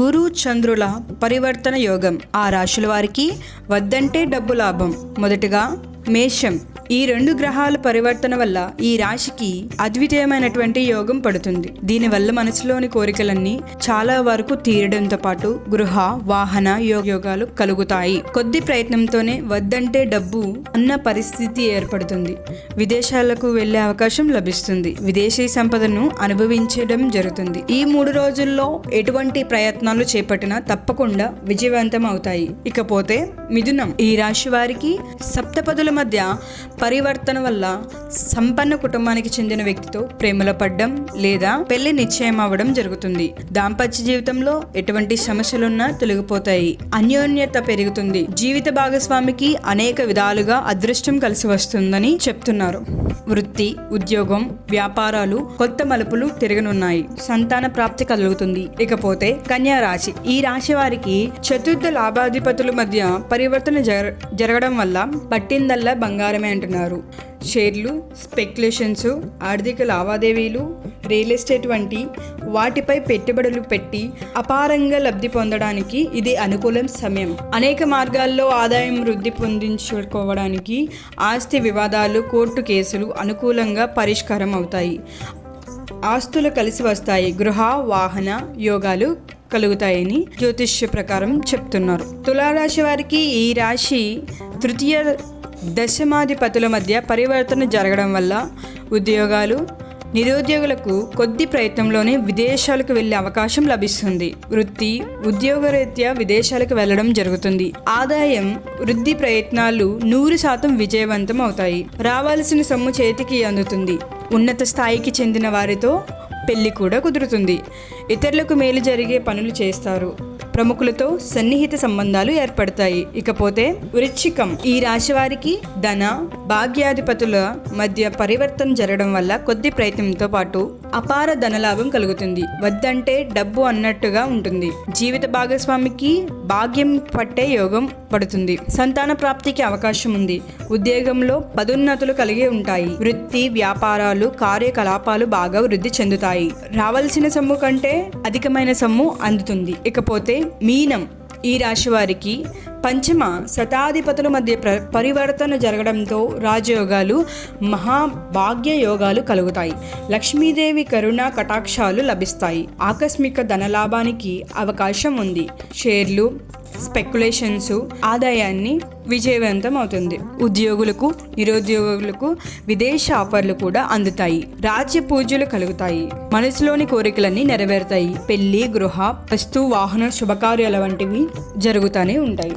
గురు చంద్రుల పరివర్తన యోగం. ఆ రాశుల వారికి వద్దంటే డబ్బు లాభం. మొదటగా మేషం. ఈ రెండు గ్రహాల పరివర్తన వల్ల ఈ రాశికి అద్వితీయమైనటువంటి యోగం పడుతుంది. దీనివల్ల మనసులోని కోరికలన్నీ చాలా వరకు తీరడంతో పాటు గృహ వాహన యోగాలు కలుగుతాయి. కొద్ది ప్రయత్నంతోనే వద్దంటే డబ్బు అన్న పరిస్థితి ఏర్పడుతుంది. విదేశాలకు వెళ్ళే అవకాశం లభిస్తుంది. విదేశీ సంపదను అనుభవించడం జరుగుతుంది. ఈ మూడు రోజుల్లో ఎటువంటి ప్రయత్నాలు చేపట్టినా తప్పకుండా విజయవంతం అవుతాయి. ఇకపోతే మిథునం. ఈ రాశి వారికి సప్తపదుల మధ్య పరివర్తన వల్ల సంపన్న కుటుంబానికి చెందిన వ్యక్తితో ప్రేమలో పడ్డం లేదా పెళ్ళి నిశ్చయం అవ్వడం జరుగుతుంది. దాంపత్య జీవితంలో ఎటువంటి సమస్యలున్నా తొలగిపోతాయి. అన్యోన్యత పెరుగుతుంది. జీవిత భాగస్వామికి అనేక విధాలుగా అదృష్టం కలిసి వస్తుందని చెప్తున్నారు. వృత్తి ఉద్యోగం వ్యాపారాలు కొత్త మలుపులు తిరగనున్నాయి. సంతాన ప్రాప్తి కలుగుతుంది. ఇకపోతే కన్యా రాశి. ఈ రాశి వారికి చతుర్థ లాభాధిపతుల మధ్య పరివర్తన జర- జరగడం వల్ల పట్టిందల్లా బంగారమే అంటున్నారు. షేర్లు స్పెక్యులేషన్స్ ఆర్థిక లావాదేవీలు రియల్ ఎస్టేట్ వంటి వాటిపై పెట్టుబడులు పెట్టి అపారంగా లబ్ధి పొందడానికి ఇది అనుకూలం సమయం. అనేక మార్గాల్లో ఆదాయం వృద్ధి పొందించుకోవడానికి ఆస్తి వివాదాలు కోర్టు కేసులు అనుకూలంగా పరిష్కారం అవుతాయి. ఆస్తులు కలిసి వస్తాయి. గృహ వాహన యోగాలు కలుగుతాయని జ్యోతిష్య ప్రకారం చెప్తున్నారు. తులారాశి వారికి ఈ రాశి తృతీయ దశమాధిపతుల మధ్య పరివర్తన జరగడం వల్ల ఉద్యోగాలు నిరుద్యోగులకు కొద్ది ప్రయత్నంలోనే విదేశాలకు వెళ్ళే అవకాశం లభిస్తుంది. వృత్తి ఉద్యోగరీత్యా విదేశాలకు వెళ్ళడం జరుగుతుంది. ఆదాయం వృద్ధి ప్రయత్నాలు నూరు శాతం విజయవంతం అవుతాయి. రావాల్సిన సొమ్ము చేతికి అందుతుంది. ఉన్నత స్థాయికి చెందిన వారితో పెళ్ళి కూడా కుదురుతుంది. ఇతరులకు మేలు జరిగే పనులు చేస్తారు. ప్రముఖులతో సన్నిహిత సంబంధాలు ఏర్పడతాయి. ఇకపోతే వృచ్చికం ఈ రాశి వారికి ధన భాగ్యాధిపతుల మధ్య పరివర్తన జరగడం వల్ల కొద్ది ప్రయత్నంతో పాటు అపార ధనలాభం కలుగుతుంది. వద్దంటే డబ్బు అన్నట్టుగా ఉంటుంది. జీవిత భాగస్వామికి భాగ్యం పట్టే యోగం పడుతుంది. సంతాన ప్రాప్తికి అవకాశం ఉంది. ఉద్యోగంలో పదోన్నతులు కలిగి ఉంటాయి. వృత్తి వ్యాపారాలు కార్యకలాపాలు బాగా వృద్ధి చెందుతాయి. రావాల్సిన సొమ్ము కంటే అధికమైన సొమ్ము అందుతుంది. ఇకపోతే మీనం ఈ రాశి వారికి పంచమ శతాధిపతుల మధ్య ప్ర పరివర్తన జరగడంతో రాజయోగాలు మహాభాగ్య యోగాలు కలుగుతాయి. లక్ష్మీదేవి కరుణ కటాక్షాలు లభిస్తాయి. ఆకస్మిక ధనలాభానికి అవకాశం ఉంది. షేర్లు స్పెక్యులేషన్స్ ఆదాయాన్ని విజయవంతం అవుతుంది. ఉద్యోగులకు నిరుద్యోగులకు విదేశ ఆఫర్లు కూడా అందుతాయి. రాజ్య పూజలు కలుగుతాయి. మనసులోని కోరికలన్నీ నెరవేరుతాయి. పెళ్ళి గృహ వస్తు వాహన శుభకార్యాల వంటివి జరుగుతూనే ఉంటాయి.